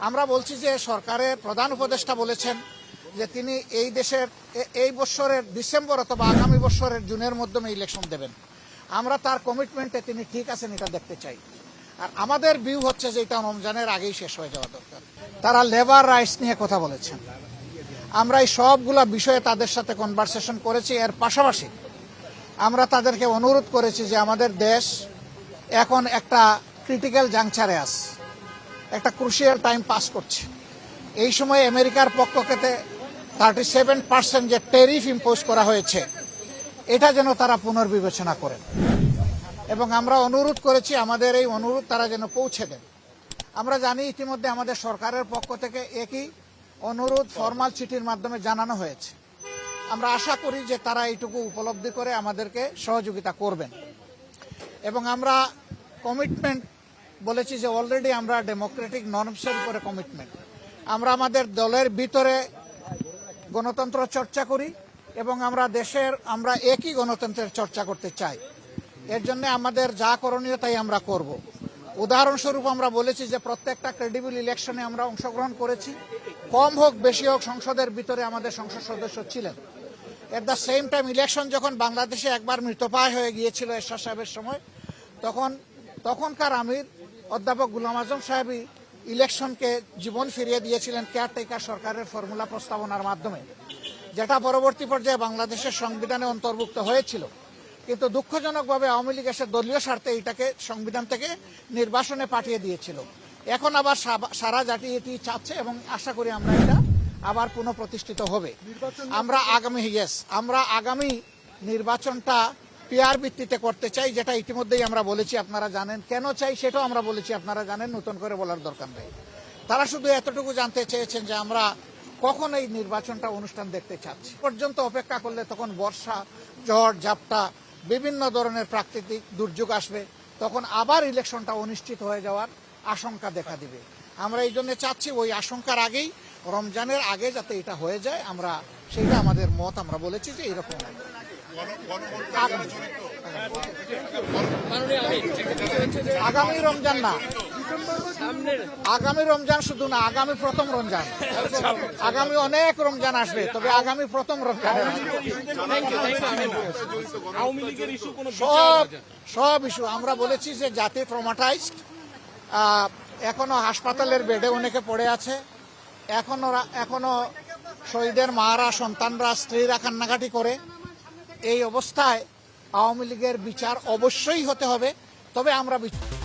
আমরা বলছি যে সরকারের প্রধান উপদেষ্টা বলেছেন যে তিনি এই দেশের এই বছরের ডিসেম্বর অথবা আগামী বছরের জুনের মাধ্যমে ইলেকশন দেবেন। আমরা তার কমিটমেন্টে তিনি ঠিক আছেন, এটা দেখতে চাই। আর আমাদের ভিউ হচ্ছে যে এটা রমজানের আগেই শেষ হয়ে যাওয়া দরকার। তারা লেবার রাইটস নিয়ে কথা বলেছেন। আমরা এই সবগুলা বিষয়ে তাদের সাথে কনভারসেশন করেছি, এর পাশাপাশি আমরা তাদেরকে অনুরোধ করেছি যে আমাদের দেশ এখন একটা ক্রিটিক্যাল জাংচারে আছে। একটা ক্রুশিয়াল টাইম পাস করছে। এই সময় আমেরিকার পক্ষ থেকে থার্টি সেভেন পার্সেন্ট যে টেরিফ ইম্পোজ করা হয়েছে, এটা যেন তারা পুনর্বিবেচনা করেন। এবং আমরা অনুরোধ করেছি, আমাদের এই অনুরোধ তারা যেন পৌঁছে দেন। আমরা জানি ইতিমধ্যে আমাদের সরকারের পক্ষ থেকে একই অনুরোধ ফর্মাল চিঠির মাধ্যমে জানানো হয়েছে। আমরা আশা করি যে তারা এইটুকু উপলব্ধি করে আমাদেরকে সহযোগিতা করবেন। এবং আমরা কমিটমেন্ট বলেছি যে অলরেডি আমরা ডেমোক্রেটিক নর্মসের উপরে কমিটমেন্ট আমরা আমাদের দলের ভিতরে গণতন্ত্র চর্চা করি এবং আমরা দেশের, আমরা একই গণতন্ত্রের চর্চা করতে চাই। এর জন্য আমাদের যা করণীয় তাই আমরা করব। উদাহরণস্বরূপ আমরা বলেছি যে প্রত্যেকটা ক্রেডিবল ইলেকশনে আমরা অংশগ্রহণ করেছি। কম হোক, বেশি হোক, সংসদের ভিতরে আমাদের সংসদ সদস্য ছিলেন। At the same time election যখন বাংলাদেশে একবার মৃতপ্রায় হয়ে গিয়েছিল এরশাদ সাহেবের সময়, তখন তখনকার আমির অধ্যাপক গুলাম আজম সাহেবই ইলেকশনকে জীবন ফিরিয়ে দিয়েছিলেন কেয়ারটেকার সরকারের ফর্মুলা প্রস্তাবনার মাধ্যমে যেটা পরবর্তী পর্যায়ে বাংলাদেশের সংবিধানে অন্তর্ভুক্ত হয়েছিল। কিন্তু দুঃখজনকভাবে আওয়ামী লীগ এসে দলীয় স্বার্থে এটাকে সংবিধান থেকে নির্বাসনে পাঠিয়ে দিয়েছিল। এখন আবার সারা জাতি এটি চাচ্ছে এবং আশা করি আমরা এটা আবার পুনঃপ্রতিষ্ঠিত হবে। আমরা আগামী ইয়েস আমরা আগামী নির্বাচনটা পিয়ার ভিত্তিতে করতে চাই, যেটা ইতিমধ্যেই আমরা বলেছি, আপনারা জানেন। কেন চাই সেটাও আমরা বলেছি, আপনারা জানেন, নতুন করে বলার দরকার নেই। তারা শুধু এতটুকু জানতে চেয়েছেন যে আমরা কখন এই নির্বাচনটা অনুষ্ঠান দেখতে চাচ্ছি। পর্যন্ত অপেক্ষা করলে তখন বর্ষা, ঝড়, ঝাপটা, বিভিন্ন ধরনের প্রাকৃতিক দুর্যোগ আসবে। তখন আবার ইলেকশনটা অনিশ্চিত হয়ে যাওয়ার আশঙ্কা দেখা দিবে। আমরা এই জন্য চাচ্ছি, ওই আশঙ্কার আগেই, রমজানের আগে যাতে এটা হয়ে যায়, আমরা সেটা আমাদের মত, আমরা বলেছি যে এরকম। আগামী রমজান না। আগামী রমজান শুধু না, আগামী প্রথম রমজান। আগামী অনেক রমজান আসবে, তবে আগামী প্রথম রমজান সব সব ইস্যু আমরা বলেছি যে জাতি ট্রমাটাইজড এখনও হাসপাতালের বেডে অনেকে পড়ে আছে। এখনও এখনও শহীদের মারা, সন্তানরা, স্ত্রীরা কান্নাকাটি করে। এই অবস্থায় আওয়ামী লীগের বিচার অবশ্যই হতে হবে তবে আমরা বিচ-